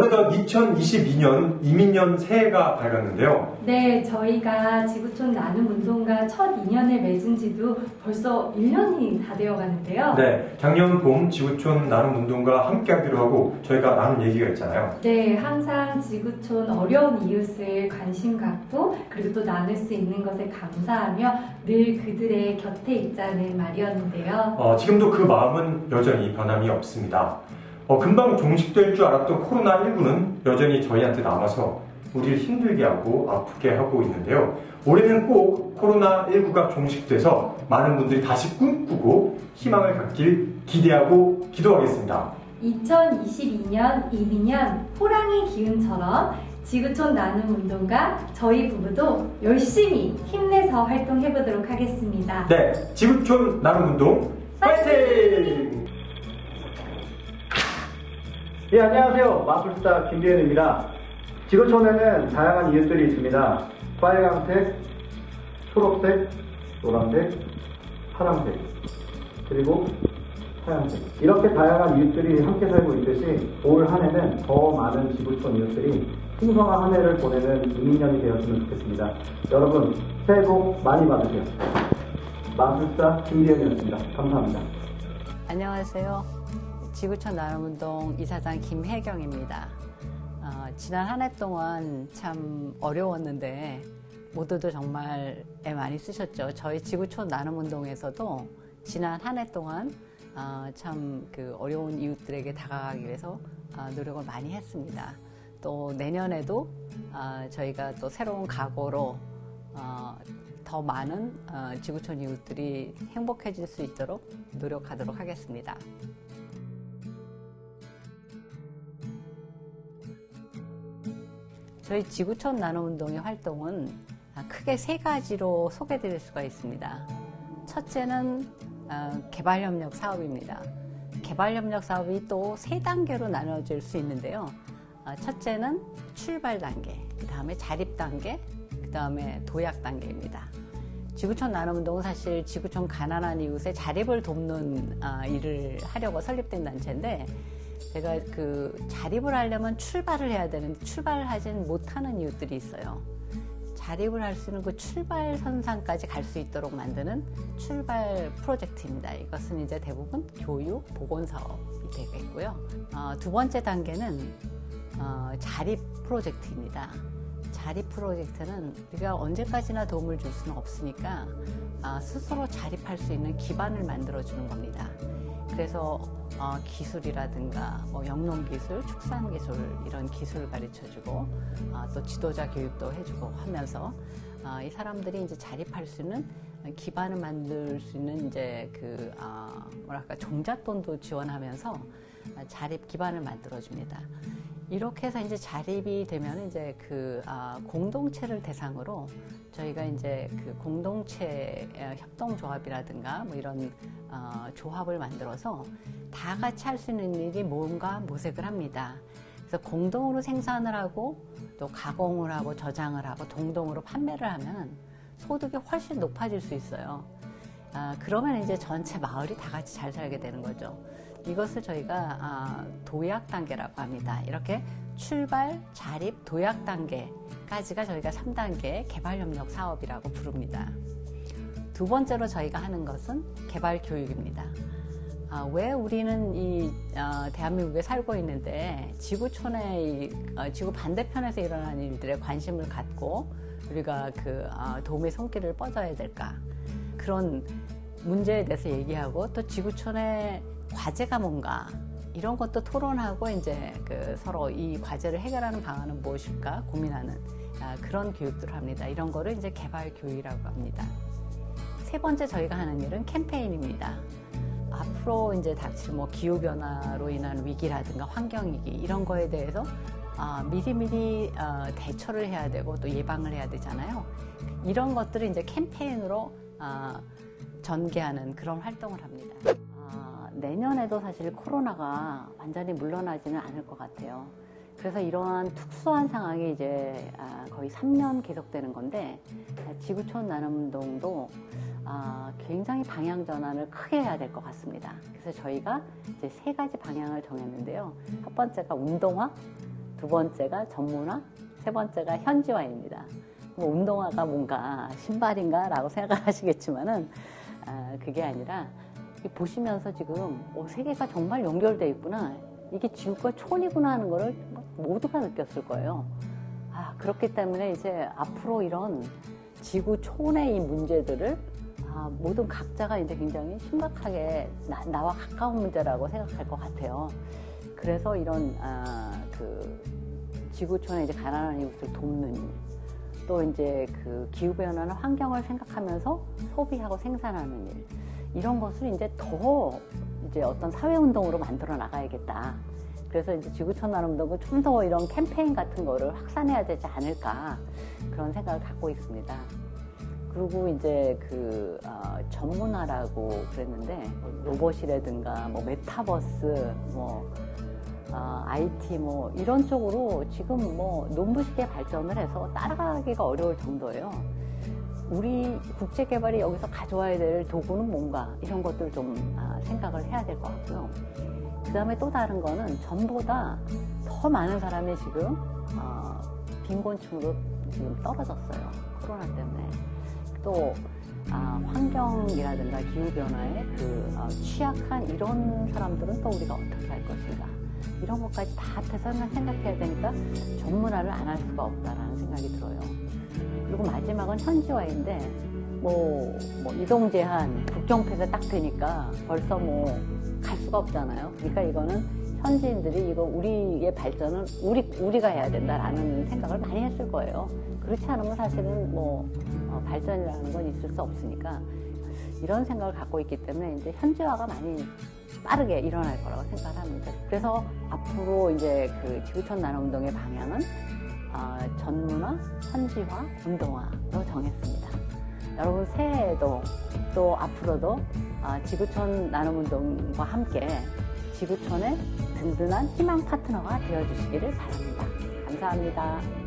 2022년 이민년 새해가 밝았는데요. 네, 저희가 지구촌 나눔 운동가 첫 인연을 맺은 지도 벌써 1년이 다 되어 가는데요. 네, 작년 봄 지구촌 나눔 운동과 함께 하기로 하고 저희가 나눈 얘기가 있잖아요. 네, 항상 지구촌 어려운 이웃을 관심 갖고 그리고 또 나눌 수 있는 것에 감사하며 늘 그들의 곁에 있자는 말이었는데요. 어, 지금도 그 마음은 여전히 변함이 없습니다. 어, 금방 종식될 줄 알았던 코로나19는 여전히 저희한테 남아서 우리를 힘들게 하고 아프게 하고 있는데요. 올해는 꼭 코로나19가 종식돼서 많은 분들이 다시 꿈꾸고 희망을 갖길 기대하고 기도하겠습니다. 2022년 이민년 호랑이 기운처럼 지구촌 나눔 운동가 저희 부부도 열심히 힘내서 활동해 보도록 하겠습니다. 네, 지구촌 나눔 운동 파이팅! 예, 안녕하세요. 마술사 김비현입니다. 지구촌에는 다양한 이웃들이 있습니다. 빨강색, 초록색, 노란색, 파란색, 그리고 하얀색. 이렇게 다양한 이웃들이 함께 살고 있듯이 올 한 해는 더 많은 지구촌 이웃들이 풍성한 한 해를 보내는 이민년이 되었으면 좋겠습니다. 여러분, 새해 복 많이 받으세요. 마술사 김비현이었습니다. 감사합니다. 안녕하세요. 지구촌 나눔운동 이사장 김혜경입니다. 어, 지난 한 해 동안 참 어려웠는데 모두도 정말 애 많이 쓰셨죠. 저희 지구촌 나눔운동에서도 지난 한 해 동안 어, 참그 어려운 이웃들에게 다가가기 위해서 어, 노력을 많이 했습니다. 또 내년에도 어, 저희가 또 새로운 각오로 어, 더 많은 어, 지구촌 이웃들이 행복해질 수 있도록 노력하도록 하겠습니다. 저희 지구촌 나눔운동의 활동은 크게 세 가지로 소개드릴 수가 있습니다. 첫째는 어, 개발협력 사업입니다. 개발협력 사업이 또 세 단계로 나눠질 수 있는데요. 어, 첫째는 출발 단계, 그 다음에 자립 단계, 그 다음에 도약 단계입니다. 지구촌 나눔운동은 사실 지구촌 가난한 이웃의 자립을 돕는 어, 일을 하려고 설립된 단체인데 제가 그 자립을 하려면 출발을 해야 되는데 출발을 하진 못하는 이웃들이 있어요. 자립을 할 수 있는 그 출발 선상까지 갈 수 있도록 만드는 출발 프로젝트입니다. 이것은 이제 대부분 교육, 보건 사업이 되겠고요. 어, 두 번째 단계는 어, 자립 프로젝트입니다. 자립 프로젝트는 우리가 언제까지나 도움을 줄 수는 없으니까 어, 스스로 자립할 수 있는 기반을 만들어 주는 겁니다. 그래서 어, 기술이라든가 뭐 영농 기술, 축산 기술 이런 기술을 가르쳐주고 어, 또 지도자 교육도 해주고 하면서 어, 이 사람들이 이제 자립할 수 있는 기반을 만들 수 있는 이제 그 뭐랄까 종잣돈도 지원하면서 자립 기반을 만들어줍니다. 이렇게 해서 이제 자립이 되면 이제 그 공동체를 대상으로 저희가 이제 그 공동체 협동조합이라든가 뭐 이런 어, 조합을 만들어서 다 같이 할 수 있는 일이 뭔가 모색을 합니다. 그래서 공동으로 생산을 하고 또 가공을 하고 저장을 하고 동동으로 판매를 하면 소득이 훨씬 높아질 수 있어요. 아, 그러면 이제 전체 마을이 다 같이 잘 살게 되는 거죠. 이것을 저희가 아, 도약 단계라고 합니다. 이렇게 출발, 자립, 도약 단계까지가 저희가 3단계 개발협력 사업이라고 부릅니다. 두 번째로 저희가 하는 것은 개발 교육입니다. 아, 왜 우리는 이 어, 대한민국에 살고 있는데 지구촌의 이, 어, 지구 반대편에서 일어나는 일들에 관심을 갖고 우리가 그 어, 도움의 손길을 뻗어야 될까 그런 문제에 대해서 얘기하고 또 지구촌의 과제가 뭔가 이런 것도 토론하고 이제 그 서로 이 과제를 해결하는 방안은 무엇일까 고민하는 아, 그런 교육들을 합니다. 이런 거를 이제 개발 교육이라고 합니다. 세 번째 저희가 하는 일은 캠페인입니다. 앞으로 이제 닥칠 뭐 기후 변화로 인한 위기라든가 환경 위기 이런 거에 대해서 아, 미리미리 어, 대처를 해야 되고 또 예방을 해야 되잖아요. 이런 것들을 이제 캠페인으로 어, 전개하는 그런 활동을 합니다. 내년에도 사실 코로나가 완전히 물러나지는 않을 것 같아요. 그래서 이러한 특수한 상황이 이제 아, 거의 3년 계속되는 건데 지구촌 나눔운동도 아, 굉장히 방향 전환을 크게 해야 될 것 같습니다. 그래서 저희가 이제 세 가지 방향을 정했는데요. 첫 번째가 운동화, 두두 번째가 전문화, 세 번째가 현지화입니다. 뭐 운동화가 뭔가 신발인가라고 생각을 하시겠지만은 아, 그게 아니라 이 보시면서 지금 어, 세계가 정말 연결돼 있구나. 이게 지구가 촌이구나 하는 거를 모두가 느꼈을 거예요. 아, 그렇기 때문에 이제 앞으로 이런 지구 촌의 이 문제들을 아, 모든 각자가 이제 굉장히 심각하게 나, 와 가까운 문제라고 생각할 것 같아요. 그래서 이런 아, 그 지구촌에 이제 가난한 이웃을 돕는 일, 또 이제 그 기후 변화나 환경을 생각하면서 소비하고 생산하는 일 이런 것을 이제 더 이제 어떤 사회 운동으로 만들어 나가야겠다. 그래서 이제 지구촌 나눔 운동은 좀 더 이런 캠페인 같은 거를 확산해야 되지 않을까 그런 생각을 갖고 있습니다. 그리고 이제 그 어, 전문화라고 그랬는데 뭐 로봇이라든가 뭐 메타버스 뭐 어, IT 뭐 이런 쪽으로 지금 뭐 논부식의 발전을 해서 따라가기가 어려울 정도예요. 우리 국제 개발이 여기서 가져와야 될 도구는 뭔가 이런 것들 좀 아, 생각을 해야 될 것 같고요. 그 다음에 또 다른 거는 전보다 더 많은 사람이 지금 어, 빈곤층으로 지금 떨어졌어요. 코로나 때문에. 또 아, 환경이라든가 기후변화에 그 어, 취약한 이런 사람들은 또 우리가 어떻게 할 것인가. 이런 것까지 다 합해서 생각해야 되니까 전문화를 안 할 수가 없다라는 생각이 들어요. 그리고 마지막은 현지화인데 뭐, 뭐 이동 제한, 국경 폐쇄 딱 되니까 벌써 뭐 갈 수가 없잖아요. 그러니까 이거는 현지인들이 이거 우리의 발전은 우리 우리가 해야 된다라는 생각을 많이 했을 거예요. 그렇지 않으면 사실은 뭐 어, 발전이라는 건 있을 수 없으니까 이런 생각을 갖고 있기 때문에 이제 현지화가 많이 빠르게 일어날 거라고 생각을 합니다. 그래서 앞으로 이제 그 지구촌 나눔 운동의 방향은 어, 전문화, 현지화, 운동화로 정했습니다. 여러분 새해에도 또 앞으로도 어, 지구촌 나눔 운동과 함께 지구촌의 든든한 희망 파트너가 되어주시기를 바랍니다. 감사합니다.